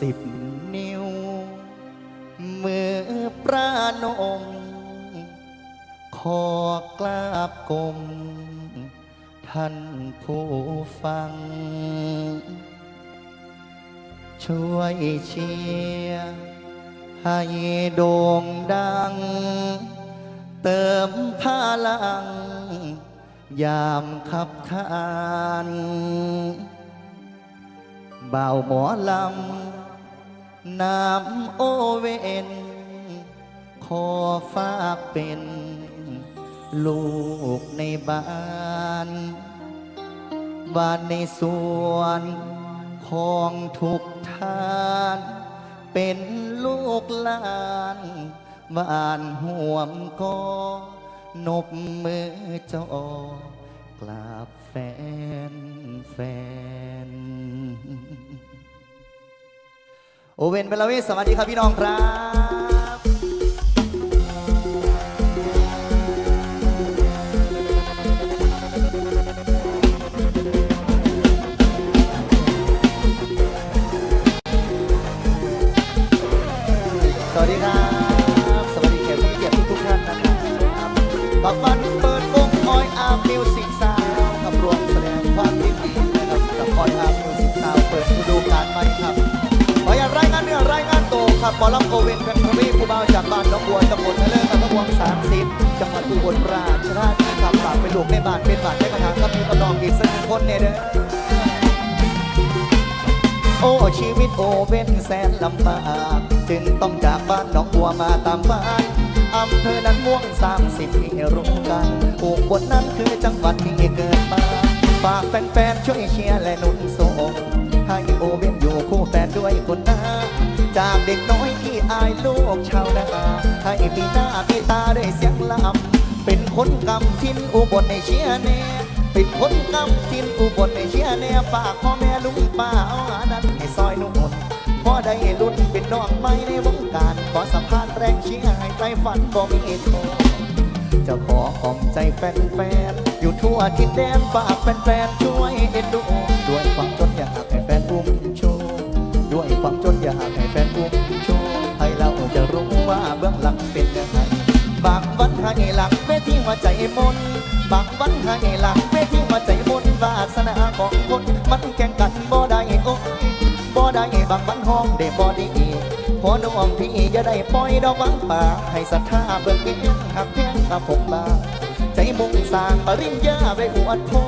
สิบนิ้ว มือประนมขอกราบกรมท่านผู้ฟัง ช่วยเชียร์ให้โด่งดัง เติมพลัง ยามขับขานบ่าวหมอลำ น้ำโอเวนขอฝากเป็น ลูกในบ้านบ้านในสวนของทุกท่าน เป็นลูกหลานบ้านห่วมก็นบมือจอกราบแฟนแฟน โอเวนเบลเวิสวัสดีครับพี่น้องครับานตัวครับอลลัมโกเวนเป็นทวีผู้บ่าวจากบ้านน้องบัวตำบลทะเลอำเภอพวงสามสิบจังหวัดอุบลราชธานีครับฝากเป็นลูกในบ้านเป็นบ้านในกระถางกับมีกระดองอีกสักหนึ่งคนเนี่ยเด้อโอ้ชีวิตโอเป็นแสนลำบากจึงต้องจากบ้านน้องบัวมาตามบ้านอำเภอนั้นม่วงสามสิบที่รู้กันอุบลนั้นคือจังหวัดที่เกิดมาฝากแฟนๆช่วยเชียร์และหนุนส่งให้โอเวนอยู่คู่แฟนด้วยคนหน้า จากเด็กน้อยที่อายลูกชาวนาให้ปีหน้าปีตาได้เสียงลำเป็นคนกำทินอุบลในเชียร์แน่เป็นคนกำทินอุบลในเชียร์แน่ฝากพ่อแม่ลุงป้าเอาหาดันให้ซอยนุ่นพอได้ลุ้นเป็นดอกไม้ในวงการขอสัมภาษณ์แรงเชียให้ใจฝันบ่มีโทจะขอขอบใจแฟนๆอยู่ทั่วทิศแดนฝากแฟนๆช่วยเอ็นดูางวันให้หลังเวทีหัวใจมนบางวันให้หลังเวทีหัวใจมนวาสนาของคนมันแข่งกันบ่ได้โอ้ยบ่ได้บางวันห้องได้บ่ดีพอน้องพี่อย่าได้ปล่อยดอกหวังป่าให้ศรัทธาเบิ่งเองหักแพงกับผมบาใจมุ่งสร้างปริญญาไปอวดพ่อ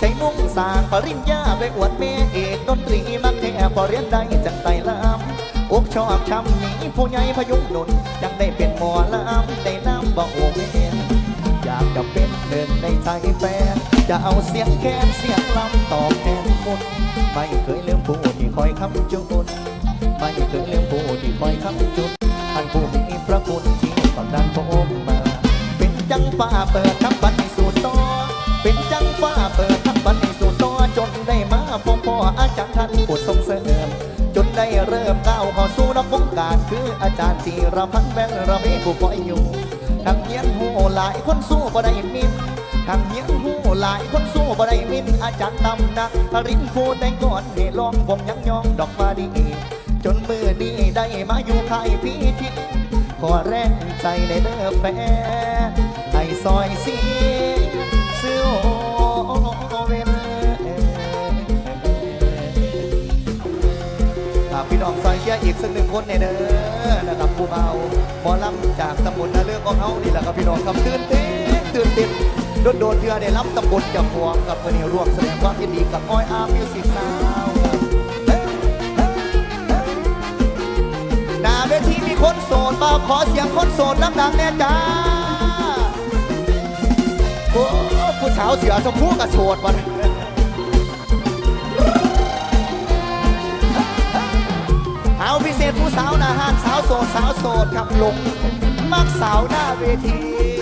ใจมุ่งสร้างปริญญาไปอวดแม่เอกดนตรีมักแท้พอเรียนได้จังไตลำ อกชอบช้ำนี้ผู้ใหญ่พยุงหนุนยังได้เป็นหมอลำได้น้ำบ่โอเวนอยากจะเป็นหนึ่งในใจแฟนจะเอาเสียงแคนเสียงลำตอบแทนคุณไม่เคยลืมผู้ที่คอยคำจุนไม่เคยลืมผู้ที่คอยคำจุนท่านผู้มีพระคุณที่ตอนดันผมมา เป็นจังฟ้าเปิดทั้งบันให้สู่ต่อเป็นจังฟ้าเปิดทั้งบันให้สู่ต่อจนได้มาพบพ่ออาจารย์ท่านผู้ทรงเสริม ได้เริ่มก้าวเข้าสู่นักวงการคืออาจารย์จีรพันแบงระเวผู้ปล่อยอยู่ทางเยียนหูหลายคนสู้บ่ได้มินทางเยียนหูหลายคนสู้บ่ได้มินอาจารย์ตำนักรินผู้แต่งก่อนให้ลองผมยังยองดอกมาดีจนมือนี้ได้มาอยู่ค่ายพีทีขอแรงใจในเด้อแฟนให้ซอยสีซื้อ อีกสักหนึ่งคนในเด้อนะครับผู้เบาหมอลำจากตำบลนาเลือกของเฮานี่แหละครับพี่น้องครับตื่นเต้นตื่นเต้นโดนโดนเพื่อได้รับตำบลจากหัวกับวันนี้ร่วมแสดงความยินดีกับอ้อยอาร์มิวสิกซาวหน้าเวทีมีคนโสดมาขอเสียงคนโสดดังๆแน่จ้าโอ้ผู้สาวเสือชมพูกับโสดวะาวพิเศษผู้สาวหน้าห้านสาวโสดสาวโสดครับลงมักสาวหน้าเวที